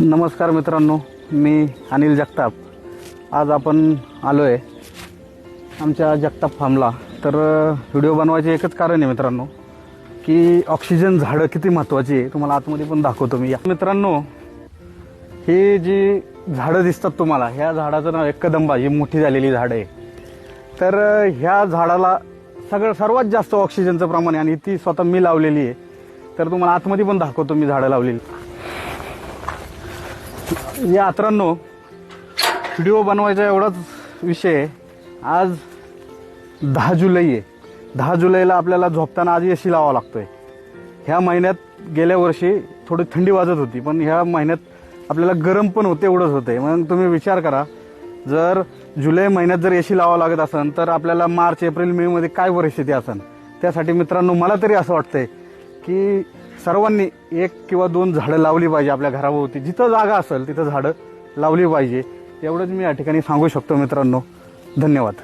नमस्कार मित्रांनो मी अनिल जगताप. आज आपण आलो आहे आमच्या जगताप फार्मला. तर व्हिडिओ बनवायचे एकच कारण आहे मित्रांनो की ऑक्सिजन झाडं किती महत्त्वाची आहे तुम्हाला आतमध्ये पण दाखवतो मी. या मित्रांनो ही जी झाडं दिसतात तुम्हाला ह्या झाडाचं नाव आहे कदंबा ही मोठी झालेली झाडं आहे. तर ह्या झाडाला सगळं सर्वात जास्त ऑक्सिजनचं प्रमाण आहे आणि ती स्वतः मी लावलेली आहे. तर तुम्हाला आतमध्ये पण दाखवतो मी झाडं लावलेली. या अत्रांनो व्हिडिओ बनवायचा एवढाच विषय आहे. आज दहा जुलै आहे. दहा जुलैला आपल्याला झोपताना आज एसी लावावा लागतोय. ह्या महिन्यात गेल्या वर्षी थोडी थंडी वाजत होती पण ह्या महिन्यात आपल्याला गरम पण होते एवढंच होते. मग तुम्ही विचार करा जर जुलै महिन्यात जर एसी लावावं लागत असेल तर आपल्याला मार्च एप्रिल मे मध्ये काय परिस्थिती असेल त्यासाठी मित्रांनो मला तरी असं वाटतंय की सर्वांनी एक किंवा दोन झाडं लावली पाहिजे आपल्या घराभोवती. जिथं जागा असेल तिथं झाडं लावली पाहिजे. एवढंच मी या ठिकाणी सांगू शकतो मित्रांनो. धन्यवाद.